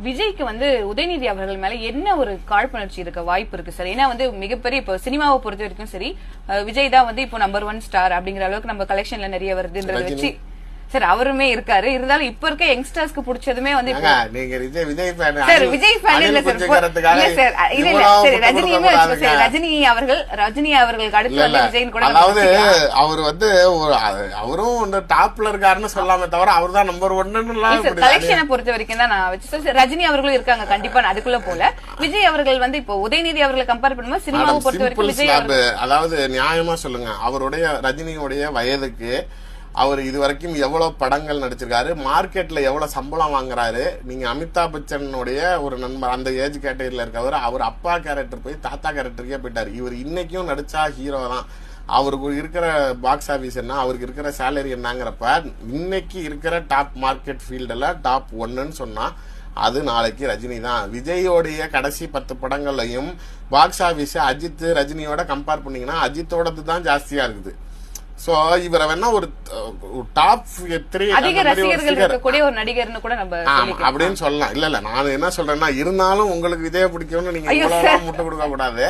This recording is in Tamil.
விஜய்க்கு வந்து உதயநிதி அவர்கள் மேல என்ன ஒரு காழ்ப்புணர்ச்சி இருக்க வாய்ப்பு இருக்கு சார் ஏன்னா வந்து மிகப்பெரிய இப்போ சினிமாவை பொறுத்த வரைக்கும் சரி விஜய் தான் வந்து இப்போ நம்பர் ஒன் ஸ்டார் அப்படிங்கிற அளவுக்கு நம்ம கலெக்ஷன்ல நிறைய வருதுன்றத. வச்சு சார் அவருமே இருக்காரு இருந்தாலும் இப்ப இருக்க யங்ஸ்டர்ஸ்க்கு பிடிச்சதுமே வந்து நீங்க Vijay Vijay fan. Sir Anil Vijay fan இல்ல சார் குஞ்சுக்கிறதுக்காக இல்ல சார் இல்ல இல்ல இவ்வளவு சரி முட்டு ரஜினியுமே சரி. ரஜினி அவர்கள் ரஜினி அவர்களுக்கு அடுத்து. வந்து விஜய்னு கூட அதாவது. அவர் வந்து அவரும் வந்து டாப்ல இருக்காருன்னு சொல்லாமே தவிர அவர் தான் நம்பர் ஒன்னு கலெக்ஷனை பொறுத்த வரைக்கும் தான் நான் வச்சு சார் ரஜினி அவர்களும் இருக்காங்க கண்டிப்பா அதுக்குள்ள போல விஜய் அவர்கள் வந்து இப்போ உதயநிதி அவர்களை கம்பேர் பண்ணும்போது சினிமாவை பொறுத்த வரைக்கும் விஜய் அதாவது நியாயமா சொல்லுங்க அவருடைய ரஜினியுடைய வயதுக்கு அவர் இது வரைக்கும் எவ்வளோ படங்கள் நடிச்சிருக்காரு மார்க்கெட்டில் எவ்வளோ சம்பளம் வாங்குறாரு நீங்கள் அமிதாப் பச்சனுடைய ஒரு நண்பர் அந்த ஏஜ் கேட்டகரியில் இருக்கவர் அவர் அப்பா கேரக்டர் போய் தாத்தா கேரக்டருக்கே போயிட்டார். இவர் இன்னைக்கும் நடித்தா ஹீரோ தான். அவருக்கு இருக்கிற பாக்ஸ் ஆஃபீஸ் என்ன அவருக்கு இருக்கிற சேலரி என்னங்கிறப்ப இன்னைக்கு இருக்கிற டாப் மார்க்கெட் ஃபீல்டில் டாப் ஒன்றுன்னு சொன்னால் அது நாளைக்கு ரஜினி தான். விஜயோடைய கடைசி பத்து படங்கள்லையும் பாக்ஸ் ஆஃபீஸை அஜித் ரஜினியோட கம்பேர் பண்ணீங்கன்னா அஜித்தோடது தான் ஜாஸ்தியாக இருக்குது. சோ இவரை வேணா ஒரு டாப் த்ரீ அதிக ரசிகர்கள் இருக்கக்கூடிய ஒரு நடிகர்னு கூட நம்ம அப்படின்னு சொல்லலாம். இல்ல இல்ல நான் என்ன சொல்றேன்னா இருந்தாலும் உங்களுக்கு விஜய பிடிக்கும்னு நீங்க. முட்டை கொடுக்க கூடாது.